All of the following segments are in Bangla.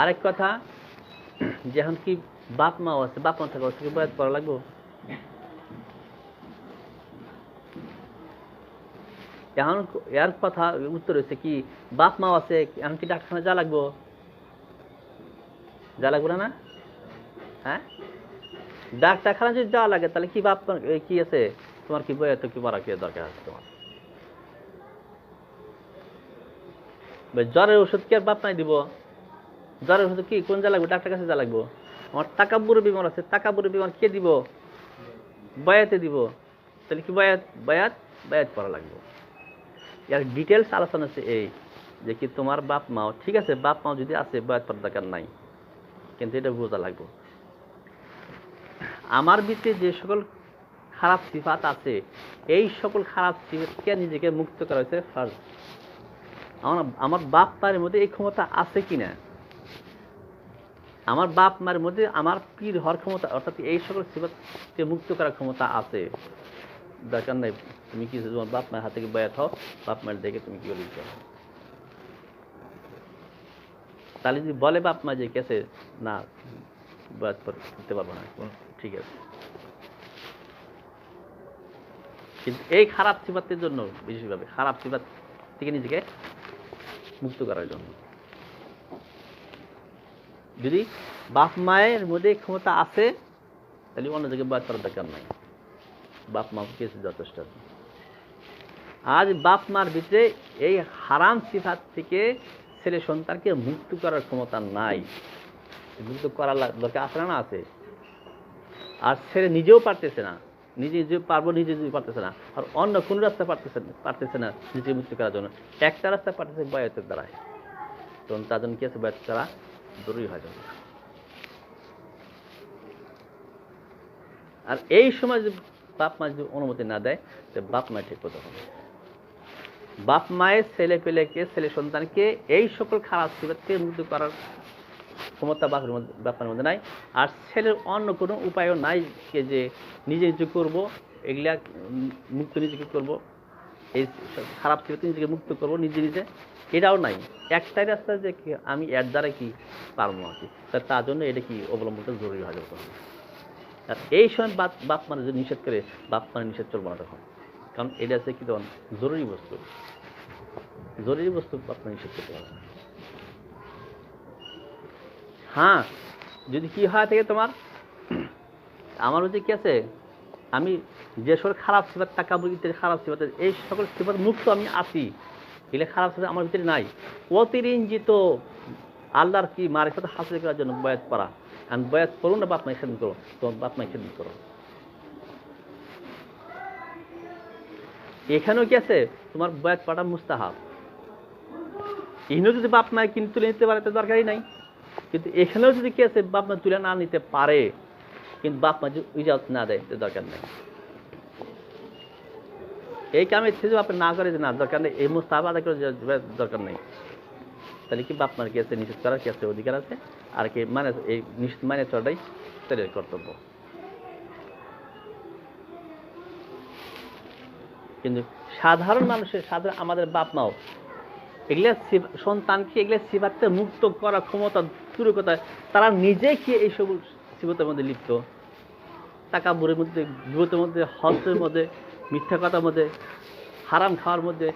আরেক কথা যে এখন কি বাপ মাও আছে, বাপ মা থাকা অবস্থায় কি বয়াত করা লাগবো? এখন এর কথা উত্তর হচ্ছে কি, বাপ মাও আছে এখন কি ডাক্তারখানা যা লাগবো? যা লাগবে না হ্যাঁ? ডাক্তারখানা যদি যাওয়া লাগে, তাহলে কি বাপ কি আছে? তোমার কি বই কি মারা কি দরকার আছে তোমার? জ্বরের ওষুধ কি আর বাপ নাই দিব? জ্বরের ওষুধ কি, কোন যা লাগবে? ডাক্তার কাছে যা লাগবো। আমার বুড়ো বিমার আছে। বুড়ো বিমার কে দিব? বয়াতে দিব। তাহলে কি বয়াত? বয়াত? বয়াত করা লাগবে। এর ডিটেলস আলোচনা আছে এই, যে কি তোমার বাপ মাও, ঠিক আছে, বাপ মাও যদি আছে, বয়াত করার দরকার নাই। কিন্তু এটা বোঝা লাগবে। আমার ভিতরে যে সকল খারাপ সিফাত আছে, এই সকল খারাপ সিফাতকে নিজেকে মুক্ত করা হয়েছে ফার্জ আমার আমার বাপ মায়ের মধ্যে এই ক্ষমতা আছে কি কিনা? আমার বাপ মায়ের মধ্যে আমার পীর হওয়ার ক্ষমতা, অর্থাৎ এই সকল সিফাতকে মুক্ত করার ক্ষমতা আছে। দরকার নেই, তুমি কি তোমার বাপ মায়ের হাত বয়াত হও, বাপ মায়ের দেখে তুমি কি বলি তাহলে যদি বলে বাপ মা যে কেসে, না বয়াত করতে পারব না ঠিক আছে। কিন্তু এই খারাপ সিফাতের জন্য, বিশেষভাবে খারাপ সিফাত থেকে নিজেকে মুক্ত করার জন্য। যদি বাপ মায়ের মধ্যে ক্ষমতা আছে, তাহলে অন্য জায়গায় বাদ করার দরকার নাই। বাপ মা কেসে যথেষ্ট আছে। আজ বাপ মার ভিতরে এই হারাম সিফাত থেকে ছেলে সন্তানকে মুক্ত করার ক্ষমতা নাই। মুক্ত করার দরকার আছে না আছে? আর ছেলে নিজেও পারতেছে না। নিজে নিজে পারব, নিজে নিজে পারতেছে না। আর অন্য কোনো রাস্তা পারতেছে না পারতেছে না নিজেকে মুক্ত করার জন্য। একটা রাস্তা পারতেছে বয়তের দ্বারায়। তখন তার জন্য কি আছে? বয়ত করা হয়ে যাবে আর এই সময় যদি বাপ মা যদি অনুমতি না দেয়, তো বাপ মা ঠিক করতে হবে। বাপ মায়ের ছেলে পেলেকে ছেলে সন্তানকে এই সকল খারাপ সিবাদ থেকে মুক্ত করার ক্ষমতা বাপের মধ্যে বাপার মধ্যে নাই। আর ছেলের অন্য কোনো উপায়ও নাই যে নিজে নিজে করব, এগুলা মুক্ত নিজেকে করব। এই খারাপ থেকে নিজেকে মুক্ত করব, নিজে নিজে। এটাও নাই। একটাই রাস্তা যে আমি এর দ্বারা কি পারব আর কি? তার জন্য এটা কি অবলম্বনটা জরুরি হয়ে যাবে আর এই সময় বাপ বাপ মানে যদি নিষেধ করে, বাপ মানে নিষেধ চলবো না তখন। কারণ এটা হচ্ছে কি তখন জরুরি বস্তু। জরুরি বস্তু বাপ মানে নিষেধ করতে পারবে হ্যাঁ যদি কি হয় থেকে তোমার, আমার মধ্যে কি আছে? আমি যে সকল খারাপ সিফাত টাকা ইত্যাদি খারাপ সিফাত, এই সকল সিফাত মুক্ত আমি আছি। এগুলো খারাপ সিফাত আমার ভিতরে নাই। অতিরঞ্জিত আল্লাহর কি মারেফত হাসিল করার জন্য বয়াত করা। আমি বয়াত করুন না, বাপ মাই খেদমত করো। তোমার বাপ মাই খেদমত করো। এখানেও কি আছে? তোমার বয়াত পাটা মুস্তাহাব। এখানেও যদি বাপ মায় কিনে তুলে নিতে পারে তো দরকারই নাই। কিন্তু এখানেও যদি কি আছে? বাপ মা তুলে না নিতে পারে। কিন্তু বাপ মা যদি ইজাজত না দেয় দরকার নেই। এই কামে যদি আপনি না করে, যে না, দরকার নেই। এই মুস্তাহাব আদায় করে দরকার নেই। তাহলে কি বাপ মার কি আছে? নিষেধ করার কি আছে? অধিকার আছে? আর কি মানে এই নিষেধ মানে চলাটাই তাদের কর্তব্য। কিন্তু সাধারণ মানুষের সাধারণ আমাদের বাপ মাও, এগুলা সন্তানকে এগুলা সিবাতে মুক্ত করার ক্ষমতা দূরের কথা তারা নিজে কি এইসব সিবতের মধ্যে লিপ্ত। টাকা বুড়ের মধ্যে, বিপদের মধ্যে, হস্তের মধ্যে, মিথ্যা কথার মধ্যে, হারাম খাওয়ার মধ্যে,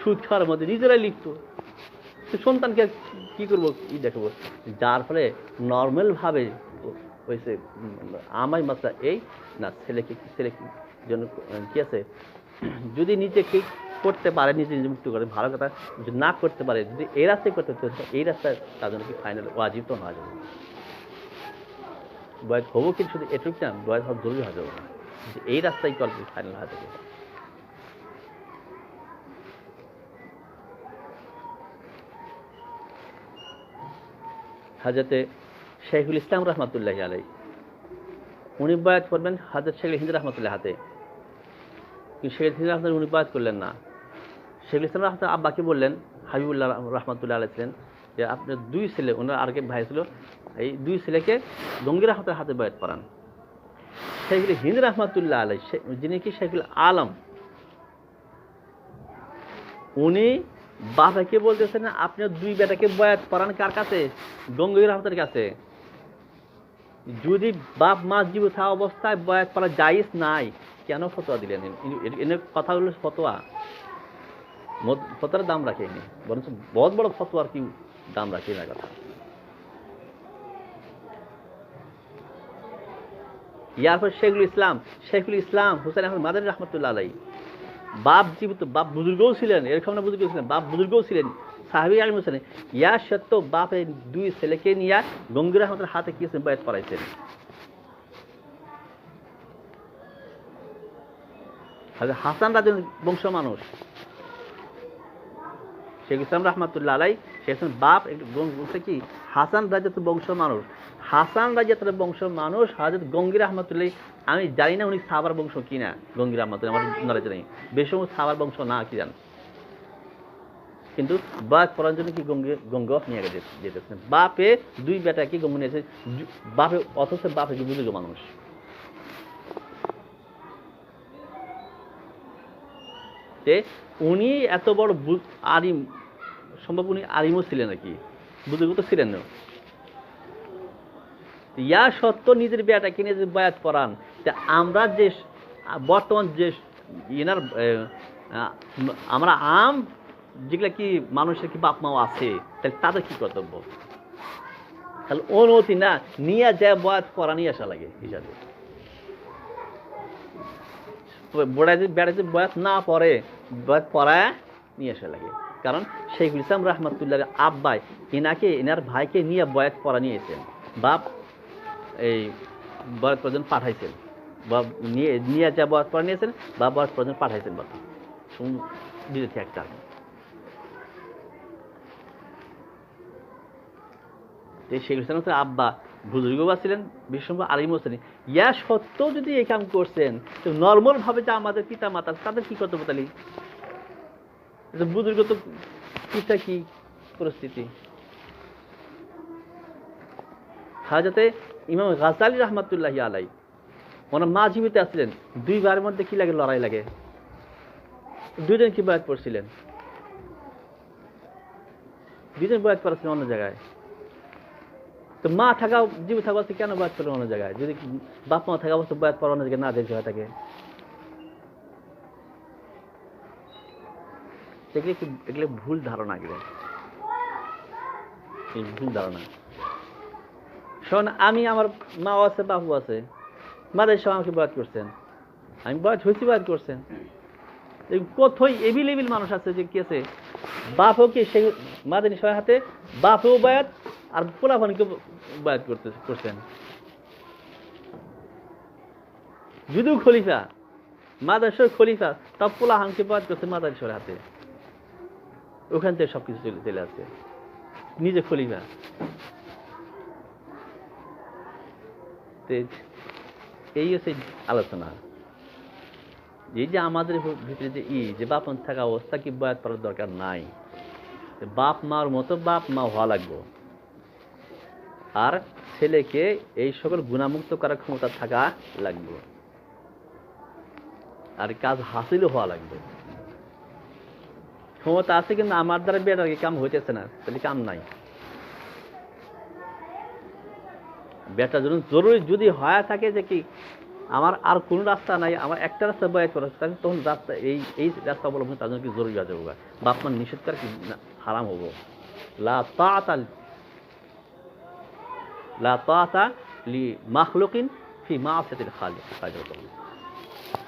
সুদ খাওয়ার মধ্যে নিজেরাই লিপ্ত। সন্তানকে কি করব, কি দেখব? যার ফলে নর্মালভাবে হয়েছে আমার মাত্রা এই, না, ছেলেকে ছেলেকে জন্য, কি আছে? যদি নিজে কি করতে পারে, নিজে নিজে মুক্ত করে, ভালো কথা, যদি না করতে পারে, যদি এই রাস্তায় করতে এই রাস্তায় তার জন্য কি ফাইনাল ওয়াজিব তো হওয়া যাবে। বয়স হব কিন্তু শুধু এটুক না, বয়স হওয়া জরুরি হয়ে যাবে না। এই রাস্তায় কল ফাইনাল হয়ে যাবে হাজরতে শেখুল ইসলাম রহমতুল্লাহ আলাই উনি বয়াত করবেন হাজরত শেখ হিন্দ রহমতুল্লাহ হাতে। কিন্তু শেখ হিন্দ রহমতুল্লাহ উনি বয়াত করলেন না। শেখুল ইসলাম রহমত আব্বাকে বললেন, হাবিবুল্লাহ রহমতুল্লাহ আলাই ছিলেন যে আপনার দুই ছেলে, ওনার আরেক ভাই ছিল, এই দুই ছেলেকে জঙ্গির রহমতের হাতে বয়াত করান। শেখুল হিন্দ রহমতুল্লাহ আলাই যিনি কি শেখুল আলম? উনি বাবাকে বলতেছেন, আপনি দুই বেটাকে বয়াত করান কার কাছে? গঙ্গীর রহমতের কাছে। যদি বাপ মা জীব থাকা অবস্থায় বয়াত করা জাইজ নাই, কেন ফতোয়া দিলেন? এনে কথা হলো ফতোয়া। ফতোয়ার দাম রাখেনি বরঞ্চ বহুত বড় ফতোয়ার কি দাম রাখে না কথা। ইয়ার পর শেখুল ইসলাম শেখুল ইসলাম হুসেন আহমদ মাদানী রহমতুল্লাহ আলাই বাপ জীবিত, বাপ বুজুর্গও ছিলেন এরকম না বুজুর্গ ছিলেন, বাপ বুজুর্গও ছিলেন। সাহাবি আলিম হোসেন, ইয়া সত্য বাপ এই দুই ছেলেকে নিয়ে গঙ্গির আহমদের হাতে কি বয়াত হাজরত হাসান রাজন বংশ মানুষ। শেখ ইসলাম রহমাতুল্লাহ আলাই শেখ ইসলাম বাপ বলছে কি, হাসান রাজাত বংশ মানুষ। হাসান রাজাতের বংশ মানুষ, হাজরত গঙ্গির রহমাতুল্লাহ আমি জানি না উনি সাবার বংশ কিনা গঙ্গির রহমাতুল্লাহ আমার নলেজ নেই। বেশি সাবার বংশ না, কি জান। কিন্তু বাদ পড়ার জন্য কি গঙ্গে, গঙ্গ নিয়ে গেছে যেতেছেন বাপে দুই বেটা কি গঙ্গ নিয়েছে বাপে, অথচ বাপে কি বুঝুক মানুষ। উনি এত বড় আলিম সম্ভব উনি আলিমও ছিলেন নাকি? বুজুর্গ তো ছিলেন ইয়া সত্য নিজের বেটা কিনে যে বয়াত পড়ান তা আমরা যে বর্তমান যে ইনার আমরা আম, যেগুলা কি মানুষের কি বাপ মাও আছে, তাহলে তাদের কি কর্তব্য? তাহলে অনুমতি না, নিয়ে যায় বয়াত পড়া নিয়ে আসা লাগে হিসাবে। বোড়া যদি বেড়া যদি বয়াত না পড়ে বয়াত পড়ায় নিয়ে আসা লাগে। কারণ শেখুল ইসলাম রহমতুল্লাহ আব্বাই এনাকে এনার ভাইকে নিয়ে বয়াত পড়া নিয়েছেন। বাপ এই বয়াত পর্যন্ত পাঠাইছেন। বা নিয়ে নিয়ে যা বয়াত পড়া নিয়েছেন বা বয়াত পর্যন্ত পাঠাইছেন শুন দিয়েছে একটা এই শেখ ইসলাম আব্বা। বুজুর্গবা ছিলেন বিশ্বম্ভ আলিম হোসেন ইয়া সত্ত্বেও যদি এই কাম করছেন, তো নর্মাল ভাবে যে আমাদের পিতা মাতা তাদের কি কর্তব্য তালি যে বুজুর্গ পিতা কি পরিস্থিতি? হাজতে ইমাম গাজালি রহমতুল্লাহ আলাই ওনার মা জীবিত দুইবারের মধ্যে কি লাগে, লড়াই লাগে। দুইজন কি বয়াত পড়ছিলেন? দুইজন বয়াত পড়াছিলেন অন্য জায়গায়। তো মা থাকা, জীবিত থাকা কেন বয়াত পড়ল অন্য জায়গায়? যদি বাপ মা থাকা অবস্থা বয়াত পড়া অন্য জায়গায় না দেখতে হয় তাকে এগুলো কি, এগুলো ভুল ধারণা এগুলো এই ভুল ধারণা। শোন, আমি আমার মা আছে, বাবু আছে, মাদের সব আমাকে বয়াত করছেন। আমি বয়াত হয়েছি, বয়াত করছেন। কোথায় এভিলেবিল মানুষ আছে যে কি আছে, বাপও কি সেই মাদানী সবাই হাতে বাপেও বয়াত, আর পোলাপানিকে বয়াত করতে, করছেন। যদিও খলিফা মাদাসর খলিফা, তাও পোলাহানকে বয়াত করছে মাদারিসর হাতে। ওখান থেকে সব কিছু চলে চলে আসছে। নিজে খলিফা তে এই হচ্ছে আলোচনা। এই যে আমাদের ভিতরে যে ই, যে বাপন থাকা অবস্থা কি বয়াত করার দরকার নাই? বাপ মার মতো বাপ মা হওয়া লাগবে। আর ছেলেকে এই সকল গুণামুক্ত করার ক্ষমতা থাকা লাগবে। আর কাজ হাসিলও হওয়া লাগবে। ক্ষমতা আছে কিন্তু আমার দ্বারা বেটার কাম হইতেছে না? তাহলে কাম নাই। বেটা যদি জরুরি যদি হয়ে থাকে যে কি, আমার আর কোনো রাস্তা নাই, আমার একটা রাস্তা বয়াত করা তাহলে তখন রাস্তা এই এই রাস্তা অবলম্বন তার জন্য কি জরুরি হয়ে যাব বাপ নিষেধ করে কি হারাম হব? লা তাআতা লা লি মাখলুকিন ফি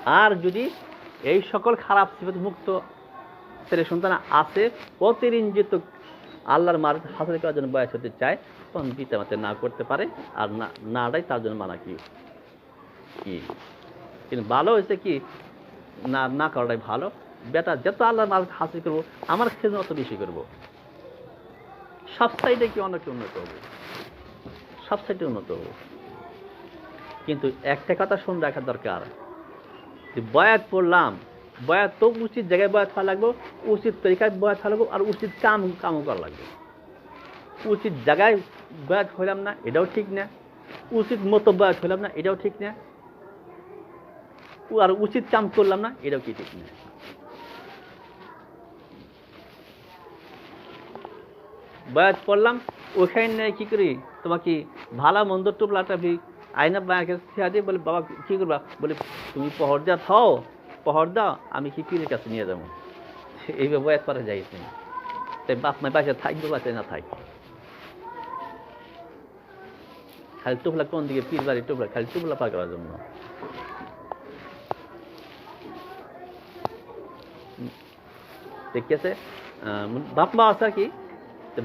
আর যদি এই সকল খারাপ মুক্ত ছেলে সন্তান আছে, অতিরঞ্জিত আল্লাহর মার হাসিল করার জন্য বয়স হতে চায়, তখন পিতা মাতা না করতে পারে, আর না নাটাই তার জন্য মানা কি? কিন্তু ভালো হয়েছে কি? না না করাটাই ভালো। বেটা, যত আল্লাহর মার হাসিল করব, আমার খেজুর অত বেশি করব। সব সাইডে কি অনেক উন্নত হব? সব সাইডে উন্নত হব। কিন্তু একটা কথা শুনে রাখা দরকার, যে বয়াত পড়লাম বয়াত তো উচিত জায়গায় বয়াত হওয়া লাগবে, উচিত তরিকায় বয়াত হওয়া লাগবে, আর উচিত কাম, কামও করা লাগবে। উচিত জায়গায় বয়াত হইলাম না, এটাও ঠিক না। উচিত মতো বয়াত হইলাম না, এটাও ঠিক না। আর উচিত কাম করলাম না, এটাও কি ঠিক না? বয়াত পড়লাম, ওখানে কি করি? তোমাকে ভালো মন্দ টুপলাটা আইনা বাঁকে থিয়া দিয়ে বলে, বাবা, কি করবা? বলে, তুমি পহর যা থাও। পহর দাও আমি কি পীরের কাছে নিয়ে যাব। এইভাবে পরে যাই তুমি তাই বাপ মায়ের বাসায় থাকবে বাসায় না থাক। খালি টুপলা কোন দিকে পীর বাড়ি টুপলা, খালি টুপলা পার করার জন্য। দেখতেছে বাপ মা আছে কি?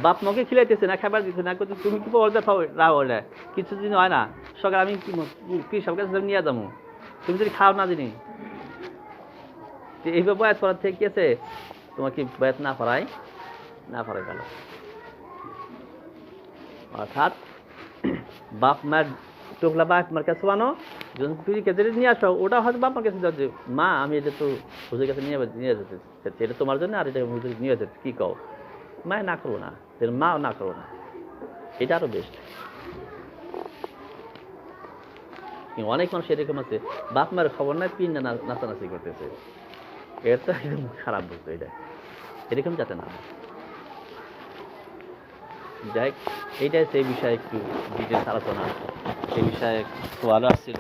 বাপ মাকে খিলাইতেছে না, খাবার দিচ্ছে না করতে তুমি কি পর্দা পাও রাও ওটা কিছু দিন হয় না। সকালে আমি কি সব কাছে নিয়ে যাব। তুমি যদি খাও না দিনি এইভাবে বয়াত করার থেকে কি আছে? তোমাকে বয়াত না করাই না করাই গেল। অর্থাৎ, বাপ মায়ের টোকলা বাপ মার কাছে বানো, যখন তুই কেটে নিয়ে আসো, ওটা হয়তো বাপ মার কাছে যাচ্ছে মা, আমি এটা তো হুজুর কাছে নিয়ে নিয়ে যেতে এটা তোমার জন্য, আর এটা হুজুর নিয়ে যেতে কী কও? মায় না করব না মাও না করব না। এটা আরও বেস্ট অনেক মানুষ এরকম আছে, বাপ মায়ের খবর নাই পিন নাচানাচি করতেছে। এটা তো একদম খারাপ বলতো এটা। এরকম যাতে না। যাই এইটাই সেই বিষয়ে একটু ডিটেলস আলোচনা। সেই বিষয়ে একটু আলো আসছিল।